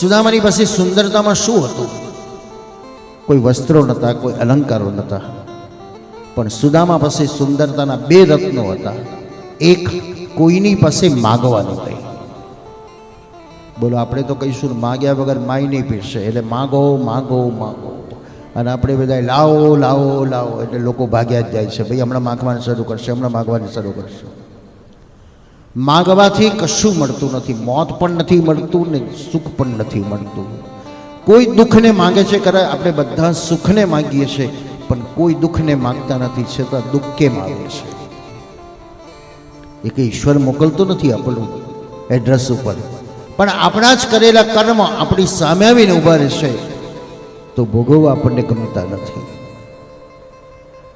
સુદામાની પાસે સુંદરતામાં શું હતું? કોઈ વસ્ત્રો નહોતા, કોઈ અલંકારો નહોતા. પણ સુદામા પાસે સુંદરતાના બે રત્નો હતા. એક કોઈની પાસે માગવાનું કંઈ. બોલો, આપણે તો કહીશું, માગ્યા વગર માય નહીં પીરશે એટલે માગો માગો માગો. અને આપણે બધા લાવો લાવો લાવો. એટલે લોકો ભાગ્યા જ જાય છે. ભાઈ હમણાં માગવાનું શરૂ કરશે, હમણાં માગવાનું શરૂ કરશે. માગવાથી કશું મળતું નથી. મોત પણ નથી મળતું ને સુખ પણ નથી મળતું. કોઈ દુઃખને માગે છે કરે આપણે બધા સુખને માગીએ છીએ, પણ કોઈ દુઃખને માગતા નથી, છતાં દુઃખ કેમ આવે છે? એ કે ઈશ્વર મોકલતો નથી આપણું એડ્રેસ ઉપર. પણ આપણા જ કરેલા કર્મ આપણી સામે આવીને ઊભા રહેશે, તો ભોગવવા આપણને ગમતા નથી.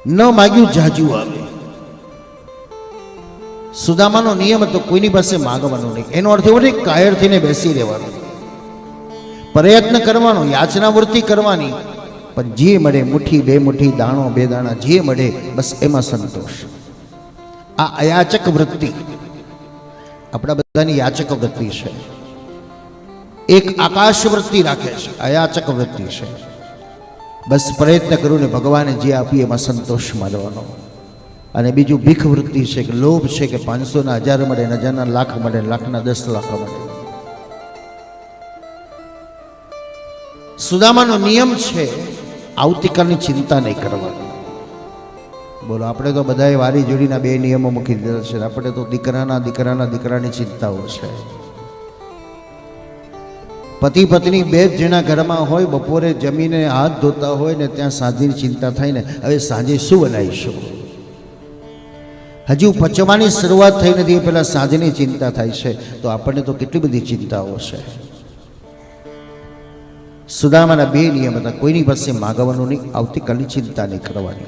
ન માગ્યું જાજુ આવે. સુદામાનો નિયમ હતો કોઈની પાસે માગવાનો નહીં. એનો અર્થ એવો નહીં કાયર થઈને બેસી રહેવાનો. પ્રયત્ન કરવાનો યાચના વૃત્તિ કરવાની, પણ જે મળે મુઠ્ઠી, બે મુઠ્ઠી, દાણો, બે દાણા, જે મળે બસ એમાં સંતોષ. આ અયાચક વૃત્તિ આપણા બધાની યાચક વૃત્તિ છે. એક આકાશ વૃત્તિ રાખે છે, અયાચક વૃત્તિ છે. બસ પ્રયત્ન કરું ને ભગવાને જે આપ્યું એમાં સંતોષ માનવાનો અને બીજું ભીખ વૃત્તિ છે કે લોભ છે કે પાંચસોના હજાર મળે ને હજારના લાખ મળે લાખના દસ લાખ મળે. સુદામાનો નિયમ છે આવતીકાલની ચિંતા નહીં કરવાની. બોલો, આપણે તો બધાએ વારી જોડીના બે નિયમો મૂકી દીધા છે. આપણે તો દીકરાના દીકરાના દીકરાની ચિંતાઓ છે. પતિ પત્ની બે જ જણા ઘરમાં હોય, બપોરે જમીને હાથ ધોતા હોય ને ત્યાં સાંજની ચિંતા થાય ને. હવે સાંજે શું બનાવીશું? હજુ પચવાની શરૂઆત થઈ નથી, એ પહેલાં સાંજની ચિંતા થાય છે. તો આપણને તો કેટલી બધી ચિંતાઓ છે. સુદામાના બે નિયમ હતા, કોઈની પાસે માગવાનું નહીં, આવતીકાલની ચિંતા નહીં કરવાની.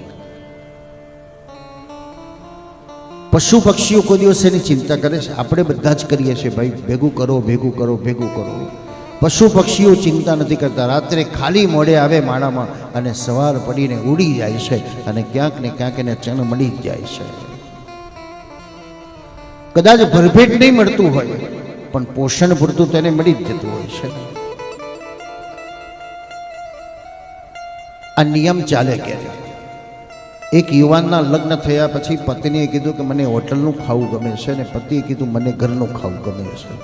પશુ પક્ષીઓ કોઈ દિવસ એની ચિંતા કરે છે? આપણે બધા જ કરીએ છીએ, ભાઈ, ભેગું કરો ભેગું કરો ભેગું કરો. પશુ પક્ષીઓ ચિંતા નથી કરતા, રાત્રે ખાલી મોડે આવે માળામાં અને સવાર પડીને ઉડી જાય છે અને ક્યાંક ને ક્યાંક એને ચણ મળી જ જાય છે. કદાચ ભરભેટ નહીં મળતું હોય, પણ પોષણ પૂરતું તેને મળી જ જતું હોય છે. આ નિયમ ચાલે ક્યારે એક યુવાનના લગ્ન થયા પછી પત્નીએ કીધું કે મને હોટલનું ખાવું ગમે છે અને પતિએ કીધું મને ઘરનું ખાવું ગમે છે.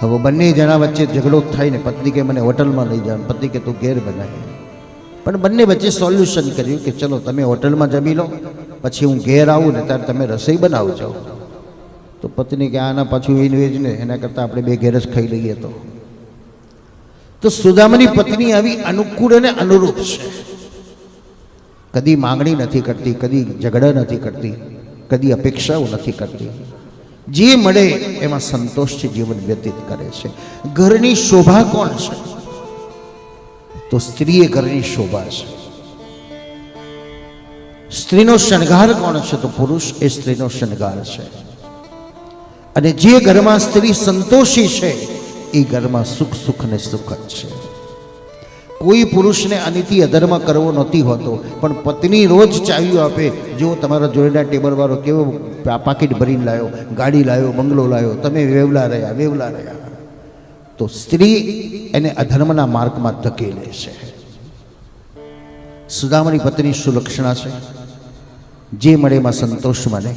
હવે બંને જણા વચ્ચે ઝઘડો થાય ને પત્ની કે મને હોટલમાં લઈ જાવ પતિ કે તું ઘેર બનાવે પણ બંને વચ્ચે સોલ્યુશન કર્યું કે ચલો તમે હોટલમાં જમી લો. પછી હું ઘેર આવું ને ત્યારે તમે રસોઈ બનાવજો. તો પત્ની કે આના પાછું ઇનવેજ ને, એના કરતાં આપણે બે ઘેર જ ખાઈ લઈએ તો. તો સુદામની પત્ની આવી અનુકૂળ અને અનુરૂપ છે. કદી માંગણી નથી કરતી, કદી ઝઘડા નથી કરતી, કદી અપેક્ષાઓ નથી કરતી. જે મળે એમાં સંતોષથી જીવન વ્યતીત કરે છે. ઘરની શોભા કોણ છે? તો સ્ત્રી એ ઘરની શોભા છે. સ્ત્રીનો શણગાર કોણ છે તો પુરુષ? એ સ્ત્રીનો શણગાર છે. અને જે ઘરમાં સ્ત્રી સંતોષી છે, એ ઘરમાં સુખ સુખ ને સુખ જ છે. કોઈ પુરુષને અનિતિ અધર્મ કરવો નથી હોતો, પણ પત્ની રોજ ચાવીઓ આપે, જો તમારા જોડેના ટેબલવાળો કેવો પાકીટ ભરીને લાવ્યો ગાડી લાવ્યો બંગલો લાવ્યો તમે વેવલા રહ્યા વેવલા રહ્યા. તો સ્ત્રી એને અધર્મના માર્ગમાં ધકેલે છે. સુદામની પત્ની સુલક્ષણા છે. જે મળે એમાં સંતોષ મળે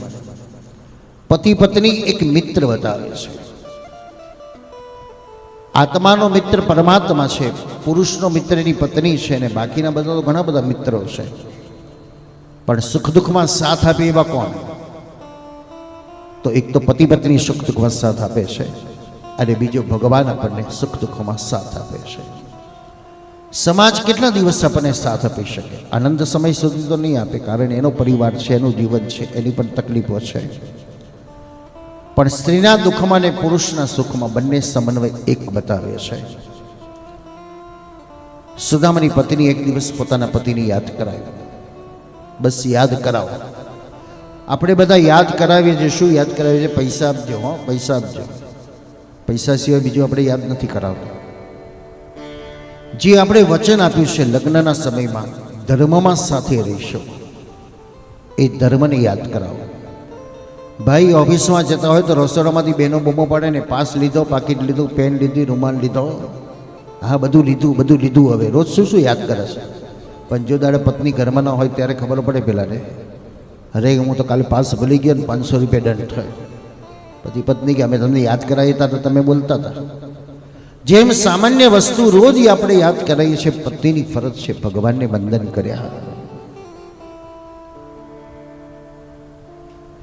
પતિ પત્ની એક મિત્ર બતાવે છે. આત્માનો મિત્ર પરમાત્મા છે, પુરુષનો મિત્ર એની પત્ની છે અને બાકીના બધા તો ઘણા બધા મિત્રો છે. પણ સુખ દુઃખમાં સાથ આપે એવા કોણ? તો એક તો પતિ પત્ની સુખ દુઃખમાં સાથ આપે છે અને બીજો ભગવાન આપણને સુખ દુઃખમાં સાથ આપે છે. સમાજ કેટલા દિવસ આપણને સાથ આપી શકે? આનંદ સમય સુધી તો નહીં આપે, કારણ એનો પરિવાર છે, એનું જીવન છે, એની પણ તકલીફો છે. પણ સ્ત્રીના દુઃખમાં અને પુરુષના સુખમાં બંને સમન્વય એક બતાવે છે. સુદામની પત્ની એક દિવસ પોતાના પતિને યાદ કરાવી. બસ યાદ કરાવો. આપણે બધા યાદ કરાવીએ છીએ. શું યાદ કરાવીએ છીએ? પૈસા આપજો, હો, પૈસા આપજો. પૈસા સિવાય બીજું આપણે યાદ નથી કરાવતા. જે આપણે વચન આપ્યું છે લગ્નના સમયમાં, ધર્મમાં સાથે રહીશું. એ ધર્મને યાદ કરાવો. ભાઈ ઓફિસમાં જતા હોય તો રસોડામાંથી બેનો બોમો પાડે ને પાસ લીધો, પાકીટ લીધું, પેન લીધી, રૂમાલ લીધો. હા, બધું લીધું બધું લીધું હવે. રોજ શું શું યાદ કરે છે? પણ જો દાડે પત્ની ઘરમાં ન હોય ત્યારે ખબર પડે પેલાને અરે, હું તો કાલે પાસ ભૂલી ગયો ને પાંચસો રૂપિયા દંડ થયો. પછી પત્ની કે, અમે તમને યાદ કરાવી હતા તો તમે બોલતા હતા જેમ સામાન્ય વસ્તુ રોજ આપણે યાદ કરાવીએ છીએ, પતિની ફરજ છે ભગવાનને વંદન કર્યા.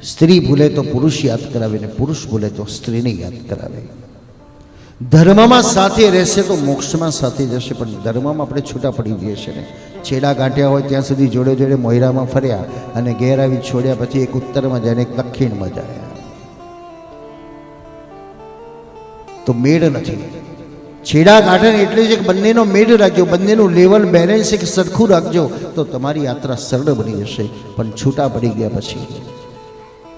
સ્ત્રી ભૂલે તો પુરુષ યાદ કરાવે ને પુરુષ ભૂલે તો સ્ત્રીને યાદ કરાવે. ધર્મમાં સાથે રહેશે તો મોક્ષમાં સાથે જશે, પણ ધર્મમાં આપણે છૂટા પડી જઈએ છીએ ને. છેડા ગાંઠ્યા હોય ત્યાં સુધી જોડે જોડે મોયરામાં ફર્યા અને ઘેર આવી છોડ્યા પછી એક ઉત્તરમાં જાય ને એક દક્ષિણમાં જાય. તો મેળ નથી. છેડા ગાંઠે એટલે છે કે બંનેનો મેળ રાખજો, બંનેનું લેવલ બેલેન્સ એક સરખું રાખજો, તો તમારી યાત્રા સરળ બની જશે. પણ છૂટા પડી ગયા પછી.